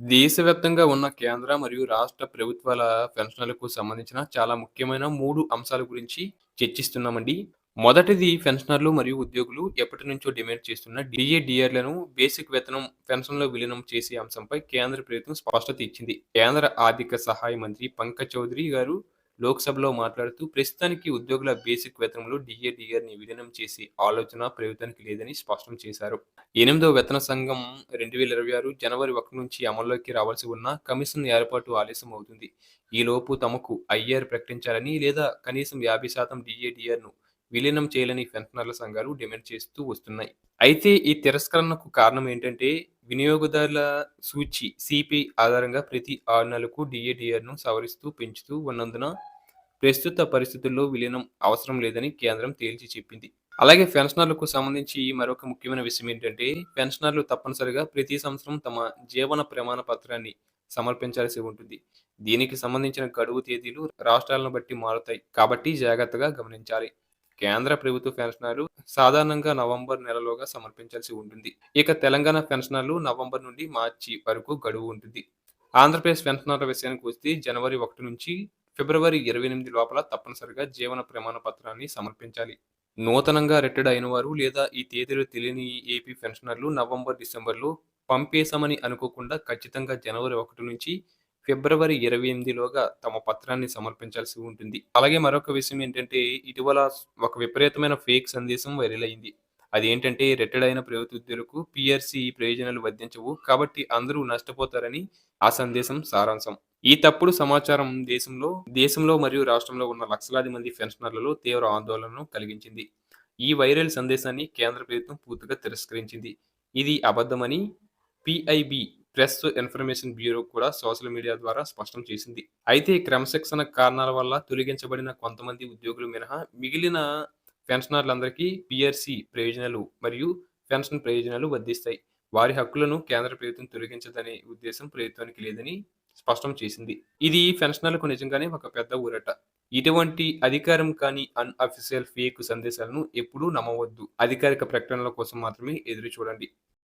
దేశవ్యాప్తంగా ఉన్న కేంద్ర మరియు రాష్ట్ర ప్రభుత్వాల పెన్షన్లకు సంబంధించిన చాలా ముఖ్యమైన మూడు అంశాల గురించి చర్చిస్తున్నామండి. మొదటిది పెన్షనర్లు మరియు ఉద్యోగులు ఎప్పటి నుంచో డిమాండ్ చేస్తున్న డిఏడిఆర్లను బేసిక్ వేతనం పెన్షన్లో విలీనం చేసే అంశంపై కేంద్ర ప్రభుత్వం స్పష్టత ఇచ్చింది. కేంద్ర ఆర్థిక సహాయ మంత్రి పంకజ్ చౌదరి గారు లోక్సభలో మాట్లాడుతూ ప్రస్తుతానికి ఉద్యోగుల బేసిక్ వేతనంలో డిఏడిఆర్ని విలీనం చేసే ఆలోచన ప్రభుత్వానికి లేదని స్పష్టం చేశారు. ఎనిమిదో వేతన సంఘం రెండు వేల ఇరవై ఆరు జనవరి ఒకటి నుంచి అమల్లోకి రావాల్సి ఉన్న కమిషన్ ఏర్పాటు ఆలస్యం అవుతుంది. ఈలోపు తమకు ఐఆర్ ప్రకటించాలని లేదా కనీసం యాభై శాతం డిఏడిఆర్ను విలీనం చేయాలని పెన్షనర్ల సంఘాలు డిమాండ్ చేస్తూ వస్తున్నాయి. అయితే ఈ తిరస్కరణకు కారణం ఏంటంటే వినియోగదారుల సూచి సిపి ఆధారంగా ప్రతి ఆరు నెలలకు డిఏడిఆర్ను సవరిస్తూ పెంచుతూ ఉన్నందున ప్రస్తుత పరిస్థితుల్లో విలీనం అవసరం లేదని కేంద్రం తేల్చి చెప్పింది. అలాగే పెన్షనర్లకు సంబంధించి మరొక ముఖ్యమైన విషయం ఏంటంటే పెన్షనర్లు తప్పనిసరిగా ప్రతి సంవత్సరం తమ జీవన ప్రమాణ పత్రాన్ని సమర్పించాల్సి ఉంటుంది. దీనికి సంబంధించిన గడువు తేదీలు రాష్ట్రాలను బట్టి మారుతాయి. కాబట్టి జాగ్రత్తగా గమనించాలి. కేంద్ర ప్రభుత్వ పెన్షనర్లు సాధారణంగా నవంబర్ నెలలోగా సమర్పించాల్సి ఉంటుంది. ఇక తెలంగాణ పెన్షనర్లు నవంబర్ నుండి మార్చి వరకు గడువు ఉంటుంది. ఆంధ్రప్రదేశ్ పెన్షనర్ల విషయానికి వస్తే జనవరి ఒకటి నుంచి ఫిబ్రవరి ఇరవై ఎనిమిది లోపల తప్పనిసరిగా జీవన ప్రమాణ పత్రాన్ని సమర్పించాలి. నూతనంగా రిటైర్డ్ అయిన వారు లేదా ఈ తేదీలు తెలియని ఏపీ పెన్షనర్లు నవంబర్ డిసెంబర్లో పంపేశామని అనుకోకుండా ఖచ్చితంగా జనవరి ఒకటి నుంచి ఫిబ్రవరి ఇరవై ఎనిమిదిలోగా తమ పత్రాన్ని సమర్పించాల్సి ఉంటుంది. అలాగే మరొక విషయం ఏంటంటే ఇటీవల ఒక విపరీతమైన ఫేక్ సందేశం వైరల్ అయింది. అదేంటంటే రిటైర్డ్ అయిన ప్రభుత్వ ఉద్యోగులకు పిఆర్సీ ప్రయోజనాలు వర్తించవు కాబట్టి అందరూ నష్టపోతారని ఆ సందేశం సారాంశం. ఈ తప్పుడు సమాచారం దేశంలో దేశంలో మరియు రాష్ట్రంలో ఉన్న లక్షలాది మంది పెన్షనర్లలో తీవ్ర ఆందోళనను కలిగించింది. ఈ వైరల్ సందేశాన్ని కేంద్ర ప్రభుత్వం పూర్తిగా తిరస్కరించింది. ఇది అబద్ధమని పిఐబి ప్రెస్ ఇన్ఫర్మేషన్ బ్యూరో కూడా సోషల్ మీడియా ద్వారా స్పష్టం చేసింది. అయితే క్రమశిక్షణ కారణాల వల్ల తొలగించబడిన కొంతమంది ఉద్యోగులు మినహా మిగిలిన పెన్షనర్లందరికీ పిఆర్సి ప్రయోజనాలు మరియు పెన్షన్ ప్రయోజనాలు వర్ధిస్తాయి వారి హక్కులను కేంద్ర ప్రభుత్వం తొలగించదనే ఉద్దేశం ప్రభుత్వానికి లేదని స్పష్టం చేసింది. ఇది పెన్షనర్లకు నిజంగానే ఒక పెద్ద ఊరట. ఇటువంటి అధికారం కాని అన్అఫీషియల్ ఫేక్ సందేశాలను ఎప్పుడూ నమ్మవద్దు. అధికారిక ప్రకటనల కోసం మాత్రమే ఎదురు చూడండి